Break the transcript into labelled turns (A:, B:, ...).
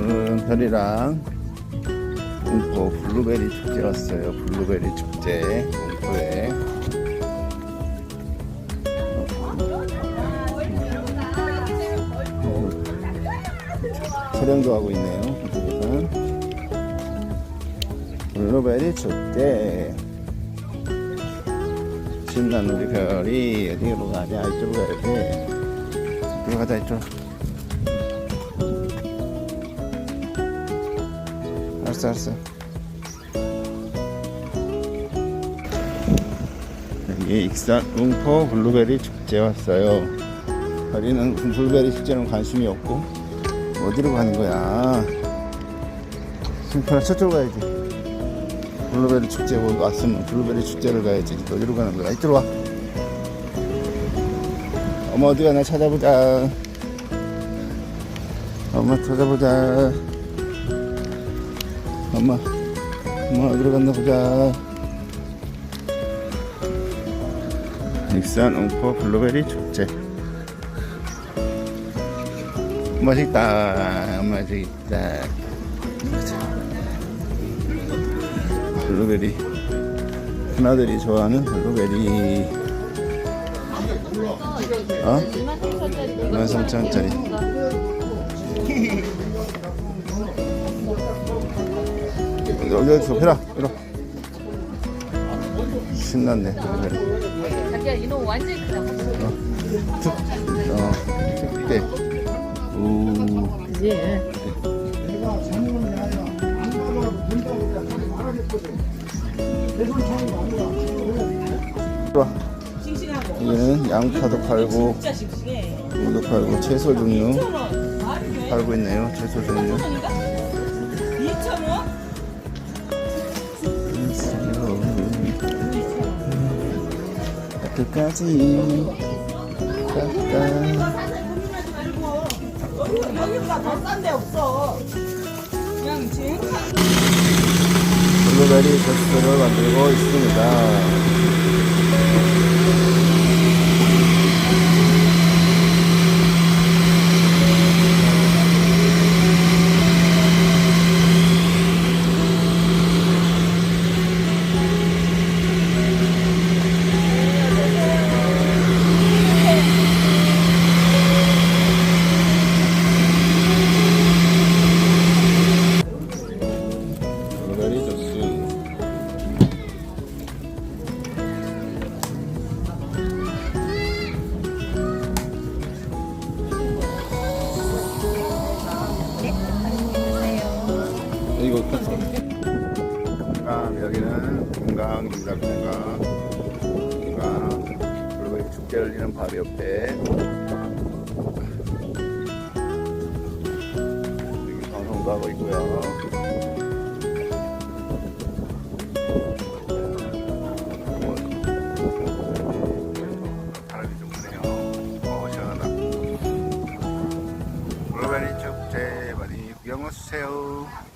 A: 오늘은 별이랑 웅포 블루베리 축제 왔어요. 블루베리 축제 웅포에. 촬영도 하고 있네요. 이쪽에서. 블루베리 축제. 신난 우리 별이 어디로 가자? 이쪽으로 가야 돼. 이쪽으로 가자, 이쪽. 알았어, 알았어. 여기 익산 웅포 블루베리 축제 왔어요. 별이는 블루베리 축제는 관심이 없고 어디로 가는 거야? 승편아 저쪽으로 가야지. 블루베리 축제 왔으면 블루베리 축제를 가야지. 어디로 가는 거야? 이쪽으로 와. 엄마 어디 가나 찾아보자. 엄마 찾아보자. 엄마, 엄마 어디로 갔나 보자. 익산 웅포 블루베리 축제. 맛있다. 맛있다. 블루베리. 하나들이 좋아하는 블루베리. 어? 23,000원짜리. 여기 여기서 해라. 해라. 신났네.
B: 자기야 이놈 완전히 크다.
A: 특, 어, 특대. 우,
B: 그지?
A: 좋아. 여기는 양파도 팔고,
C: 진짜 싱싱해.
A: 무도 팔고, 채소 종류
C: 2,000원. 말이 돼?
A: 팔고 있네요. 채소 종류. 끝까지 갔다.
C: 여기가 더싼 데 없어. 그냥 지금
A: 블루베리 저스를 만들고 있습니다. 이거. 건강 여기는 건강입니다. 건강. 건강. 그리고 이 축제 열리는 바로 옆에 여기 방송도 하고 있고요. 어. 블루베리 축제 많이 구경 오세요.